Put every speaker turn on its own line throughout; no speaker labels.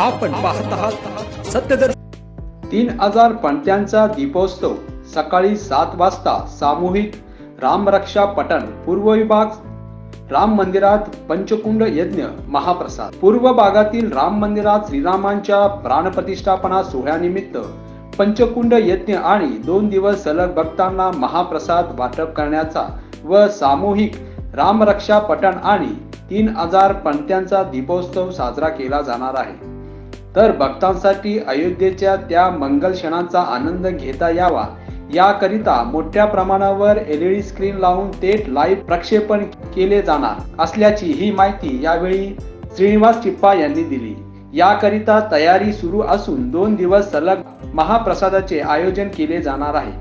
आपण पाहत आहात सत्यदर्शन.
तीन हजार पणत्यांचा दीपोत्सव. सकाळी सात वाजता सामूहिक रामरक्षा पठण पूर्व विभाग राम मंदिरात पंचकुंड यज्ञ महाप्रसाद. पूर्व भागातील राम मंदिरात श्रीरामांच्या प्राणप्रतिष्ठापना सोहळ्यानिमित्त पंचकुंड यज्ञ आणि दोन दिवस सलग भक्तांना महाप्रसाद वाटप करण्याचा व सामूहिक रामरक्षा पठण आणि तीन हजार पणत्यांचा दीपोत्सव साजरा केला जाणार आहे. तर भक्तांसाठी अयोध्येच्या त्या मंगल क्षणांचा आनंद घेता यावा. याकरिता मोठ्या प्रमाणावर एलईडी स्क्रीन लावून थेट लाईव्ह प्रक्षेपण केले जाणार असल्याची ही माहिती यावेळी श्रीनिवास चिप्पा यांनी दिली. याकरिता तयारी सुरू असून दोन दिवस सलग महाप्रसादाचे आयोजन केले जाणार आहे.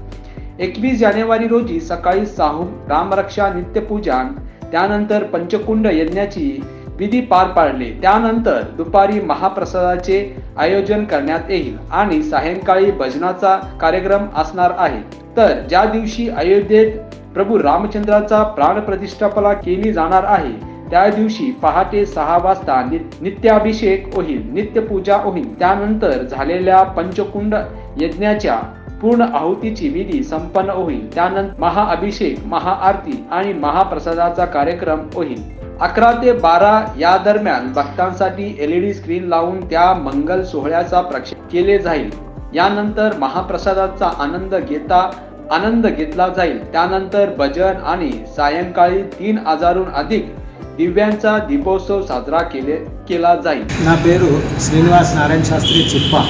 एकवीस जानेवारी रोजी सकाळी साहू रामरक्षा नित्यपूजन त्यानंतर पंचकुंड यज्ञाची विधी पार पाडले. त्यानंतर दुपारी महाप्रसादाचे आयोजन करण्यात येईल आणि सायंकाळी भजनाचा कार्यक्रम असणार आहे. तर ज्या दिवशी अयोध्येत प्रभू रामचंद्राचा प्राणप्रतिष्ठापना केली जाणार आहे त्या दिवशी पहाटे सहा वाजता नित्याभिषेक होईल नित्यपूजा होईल. त्यानंतर झालेल्या पंचकुंड यज्ञाच्या पूर्ण आहुतीची विधी संपन्न होईल. त्यानंतर महाअभिषेक महाआरती आणि महाप्रसादाचा कार्यक्रम होईल. अकरा ते बारा या दरम्यान भक्तांसाठी एलईडी स्क्रीन लावून त्या मंगल सोहळ्याचा प्रक्षेप केले जाईल. यानंतर महाप्रसादाचा आनंद घेता आनंद घेतला जाईल. त्यानंतर भजन आणि सायंकाळी तीन हजारहून अधिक दिव्यांचा दीपोत्सव साजरा केले केला जाईल.
ना पेरू श्रीनिवास नारायण शास्त्री चिप्पा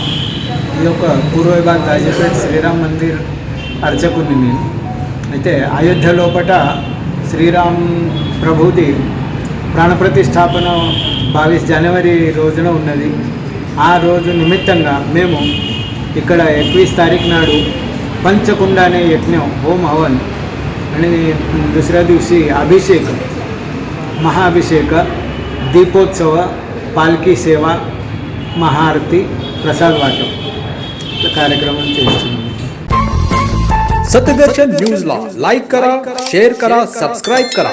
ఈ యొక్క పూర్వ విభాగ్ రాజపేట్ శ్రీరామ్ మందిర్ అర్చకుని నేను అయితే అయోధ్య లోపట శ్రీరామ్ ప్రభుది ప్రాణప్రతిష్టాపన బావిస్ జనవరి రోజున ఉన్నది ఆ రోజు నిమిత్తంగా మేము ఇక్కడ ఎక్వీస్ తారీఖు నాడు పంచకుండ అనే యజ్ఞం హోమ్ హవన్ आणि दुसऱ्या दिवशी अभिषेक महाअभिषेक दीपोत्सव पालखी सेवा महाआरती प्रसाद वाटप त्या कार्यक्रमांचे
सत्यदर्शन न्यूजला लाइक करा शेयर करा सब्सक्राइब करा.